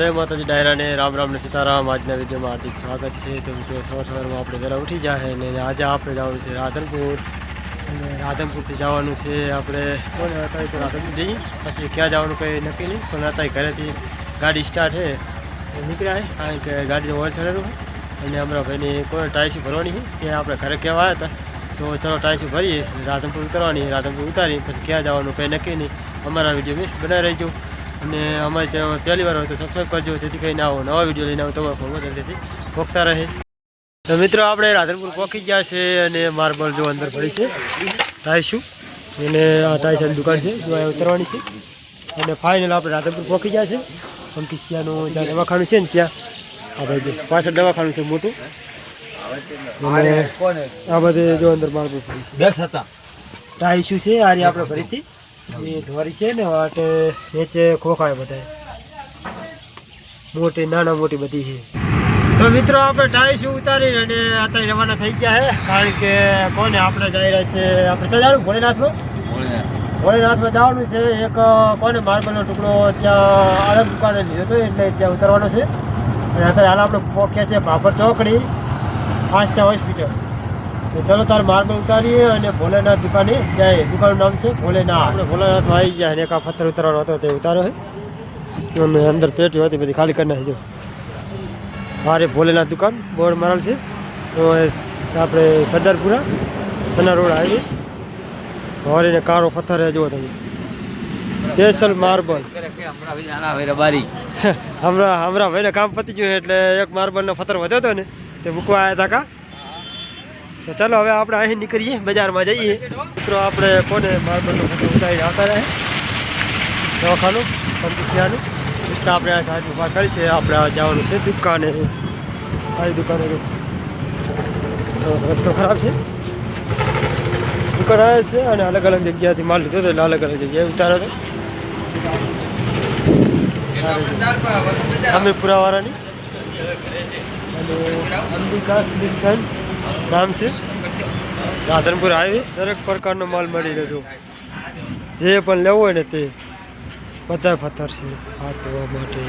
જય માતાજી ડાયરાને રામ રામ ને સીતારામ. આજના વિડીયોમાં હાર્દિક સ્વાગત છે. તો મિત્રો સવાર સવારમાં આપણે વહેલા ઉઠી જાય અને આજે આપણે જવાનું છે રાધનપુર. અને રાધનપુરથી જવાનું છે આપણે કોને અત્યારે રાધનપુર જઈએ. પછી ક્યાં જવાનું કંઈ નક્કી નહીં, પણ અત્યારે ઘરેથી ગાડી સ્ટાર્ટ છે. નીકળ્યા છે, કારણ કે ગાડીનું ઓઇલ ચડેલું અને અમારા ભાઈની કોઈ ટાઈસી ભરવાની છે તે આપણે ઘરે કહેવા આવ્યા હતા. તો ચલો ટાઈસી ભરીએ, રાધનપુર ઉતરવાની, રાધનપુર ઉતારી પછી ક્યાં જવાનું કંઈ નક્કી નહીં. અમારા વીડિયો મેં બનાવી રહેજો. અને અમારી ચેનલ પહેલી વાર હોય તો સબસ્ક્રાઈબ કરજો જેથી કરીને આવો નવા વીડિયો લઈને આવું તમારા ફોનમાં જલ્દીથી પોખતા રહે. તો મિત્રો આપણે રાધનપુર પહોંચી ગયા છે અને માર્બલ જો અંદર પડી છે. ટાઈશું અને આ ટાઈસની દુકાન છે જો ઉતરવાની છે. અને ફાઇનલ આપણે રાધનપુર પહોંચી ગયા છે. અંકિસિયાનું જ્યાં દવાખાનું છે ને ત્યાં. આ ભાઈ પાછળ દવાખાનું છે મોટું. અને આ બધે જો અંદર માર્બલ પડી છે. દસ હતા. ટાઈશું છે આ આપણે ફરીથી. એ ધોરી છે ને વાટે નીચે ખોખાય બધા મોટી નાના મોટી બધી છે. તો મિત્રો આપણે ટાઈસ ઉતારી અને અત્યારે રવાના થઈ ગયા છે કારણ કે કોને આપણે જઈ રહ્યા છે આપણે તો જાણું ભોળેનાથમાં ભોળેનાથમાં જવાનું છે એક કોને માર્બલનો ટુકડો ત્યાં અલગ દુકાને લીધો હતો એટલે ત્યાં ઉતારવાનો છે. અને અત્યારે હાલ આપણે પહોંચ્યા છે ભાભર ચોકડી આસ્થા હોસ્પિટલ. તો ચલો તાર માર્બલ ઉતારીએ અને ભોલેનાથ દુકાને જાય. દુકાનનું નામ છે ભોલેનાથ. આપણે ભોલેનાથ આવી ગયા અને એક પથ્થર ઉતારવાનો હતો, તે ઉતાર્યો છે. અને અંદર પેટી હતી, બધી ખાલી કરી નાખી જો મારે ભોલેનાથ દુકાન, બોર્ડ મારેલ છે. તો આપણે સરદારપુરા, સના રોડ આવી મારીને કાળો પથ્થર જુઓ તમે. Special marble. હમણાં હમણાં ભાઈને કામ પતી ગયું એટલે એક માર્બલનો પથ્થર વધ્યો હતો ને, તે મૂકવા આવ્યા હતા કા? તો ચાલો હવે આપણે અહીં નીકળીએ, બજારમાં જઈએ. મિત્રો, આપણે કોને માર્બલનો ફોટો ઉતારીને આવતા રહે દવાખાનું પંચિયાનું પછી આપણે આ સાઈડ ઊભા કરી છે. આપણે જવાનું છે દુકાને. આવી દુકાને રસ્તો ખરાબ છે. દુકાન આવે છે અને અલગ અલગ જગ્યાથી માલ લીધો હતો એટલે અલગ અલગ જગ્યાએ ઉતાર્યો હતો. અમે પુરાવાળાની. અને અંબિકા ક્લિક્સન નામ છે? રાધનપુર હાઈવે. દરેક પ્રકારનો માલ મળી રહ્યો જે પણ લેવો હોય ને તે બધા પથ્થર છે. હાથ ધોવા માટે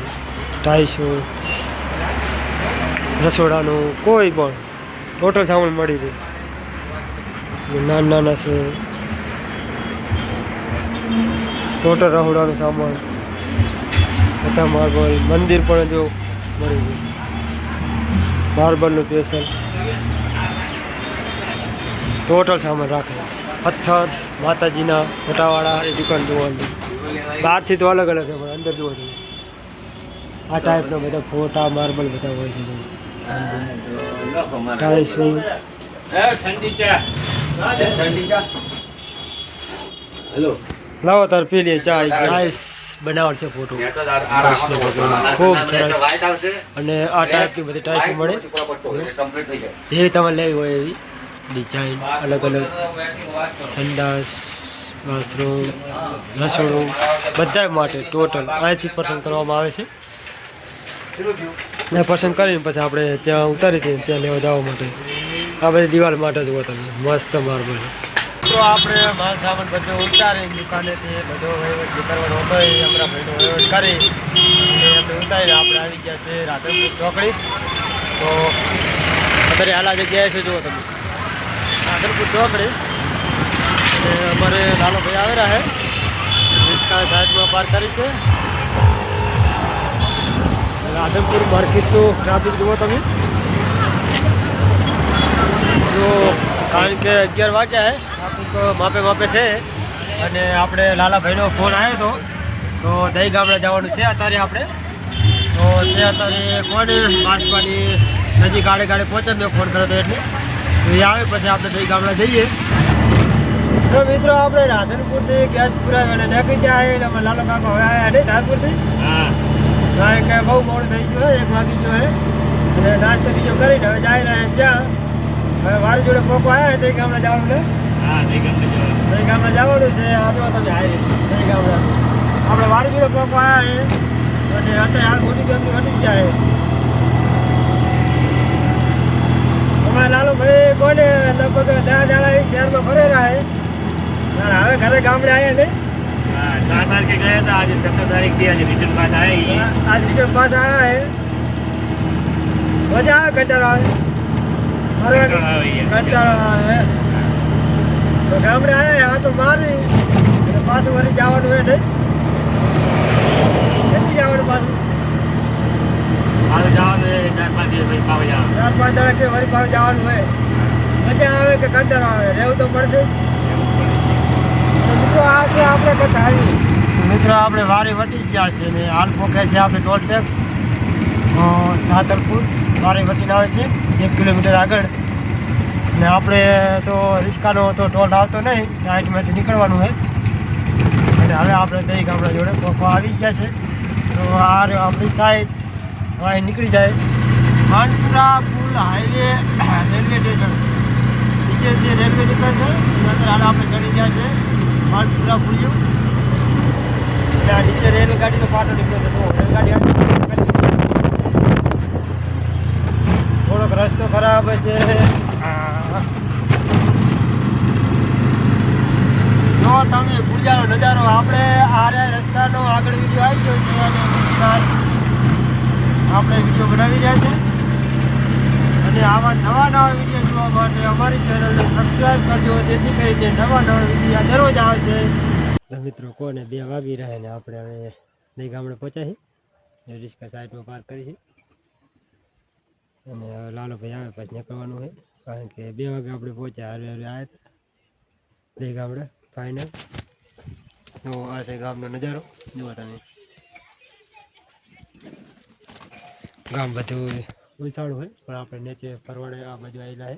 ટાઈસો રસોડાનું કોઈ પણ ટોટલ સામાન મળી રહે. નાના નાના છે. ટોટલ રહોડાનું સામાન. બધા માર્બલ મંદિર પણ જો મળી રહ્યું માર્બલનું સ્પેશિયલ ટોટલ સામાન રાખે પથ્થર માતાજીના ફોટાવાળા એ દુકાન જોવાનું બહારથી તો અલગ અલગ છે પણ અંદર જુઓ તમે આ ટાઈપના બધા ફોટા માર્બલ બધા હોય છે. ટાઈસ હેલો. લાવો તાર પી લઈએ ચા. ટાઈસ બનાવટ છે ફોટો. ખૂબ સરસ. અને આ ટાઈપની બધી ટાઈસ મળે. જેવી તમારે લેવી હોય એવી. ડિઝાઇન અલગ અલગ સંડાસ બાથરૂમ રસોડું બધા માટે ટોટલ અહીંથી પસંદ કરવામાં આવે છે. ને પસંદ કરીને પછી આપણે ત્યાં ઉતારી દઈએ ત્યાં લેવા જવા માટે. આ બધી દિવાલ માટે જુઓ તમે મસ્ત માર્બલ તો આપણે માલ સામાન બધો ઉતારી દુકાનેથી બધો વહીવટ જે કરવાનો હતો એ આપણા ભાઈનો વહીવટ કરી આપણે ઉતારીને આપણે આવી ગયા છે રાધનપુર ચોકડી. તો અત્યારે હાલ જગ્યાએ છે જુઓ તમે? રાધનપુર ચોકડી અમારે લાલો ભાઈ આવેલા છે. રિસ્કા સાહેબમાં પાર કરી છે. રાધનપુર માર્કેટનું ટ્રાફિક જુઓ તમે. જો કારણ કે અગિયાર વાગ્યા છે ટ્રાફિક માપે માપે છે. અને આપણે લાલાભાઈનો ફોન આવ્યો હતો તો દહીં ગામડે જવાનું છે અત્યારે આપણે. તો તે અત્યારે કોને બાસપાની નજીક ગાડે ગાડે પહોંચે મેં ફોન કર્યો હતો એટલે. એ આવે પછી આપણે દહીં ગામડે જઈએ. તો મિત્રો આપણે રાધનપુરથી ગેસ પુરાવ્યો અને નીકળી જાય એટલે અમે લાલો કાકા હવે આવ્યા નહીં ધાનપુરથી કારણ કે બહુ મોડું થઈ ગયું એક વાગી ગયો હે. અને નાસ્તો બીજો કરીને હવે જાય રહ્યા ત્યાં. હવે મારી જોડે પોકો આવ્યા તે ગામડા જવાનું ને તે ગામડા જવાનું. છે આ જો તમે આવી તે ગામડા. આપણે મારી જોડે પોકો આવ્યા છે અને અત્યારે હાલ મોટી ગામની વધી ગયા છે અમારા લાલુભાઈ બોલે લગભગ દસ દાડા શહેરમાં ફરેલા છે. હવે ઘરે ગામડે આવ્યા નહીં. ચાર તારીખે ગયા હતા આજે સત્તર તારીખથી આજે રિટર્ન પાસ આવ્યા આજ રિટર્ન પાસ આવ્યા હે મજા આવે કંટાળો આવે. કંટાળો આવે તો ગામડે આવ્યા આટો મારી પાછું વળી જવાનું હોય નહીં. હવે જવાનું હોય ચાર પાંચ દિવસ પછી પાવ જવાનું ચાર પાંચ દિવસ કે વળી પાવ જવાનું હોય મજા આવે કે કંટાળો આવે રહેવું તો પડશે મિત્રો આ છે આપણે કચ્છ આવી મિત્રો આપણે વારે વટી ગયા છે ને આલ્પો કહે છે આપણે ટોલ ટેક્સ સાતરપુર વારે વટીને આવે છે એક કિલોમીટર આગળ ને આપણે તો રિક્ષાનો તો ટોલ આવતો નહીં સાઈડમાંથી નીકળવાનું હોય અને હવે આપણે દહીં ગામડા જોડે પોખો આવી ગયા છે તો આ આપણી સાઈડ અહીં નીકળી જાય. માનપુરા પુલ હાઈવે રેલવે સ્ટેશન. નીચેથી રેલવે નીકળે છે હાલ આપણે ચડી ગયા છે. માનપુરા પુલિયું. ત્યાં નીચે રેલગાડીનો પાટો નીકળે છે. તો રેલગાડી થોડોક રસ્તો ખરાબ છે. જો તમે પૂજાનો નજારો, આપણે આ રસ્તાનો આગળ વીડિયો આવી ગયો છે. અને આપણે વીડિયો બનાવી રહ્યા છે. અને આવા નવા નવા વીડિયો જોવા માટે અમારી ચેનલને સબસ્ક્રાઈબ કરજો, જેથી કરીને નવા નવા વીડિયો દરરોજ આવશે. મિત્રો, કોને બે વાગી રહ્યા ને આપણે હવે નહીં ગામડે પહોંચ્યા છીએ. રિસ્કા સાઈડમાં પાર્ક કરીશું અને હવે લાલુભાઈ આવે પછી નીકળવાનું હોય. કારણ કે બે વાગે આપણે પહોંચ્યા હવે હારે આવ્યા હતા. નહીં ગામડે ફાઇનલ તો આ છે ગામનો નજારો. જુઓ તમે. ગામ બધું વિશાળ હોય પણ આપણે નીચે ફરવાડે આ બાજુ આવેલા છે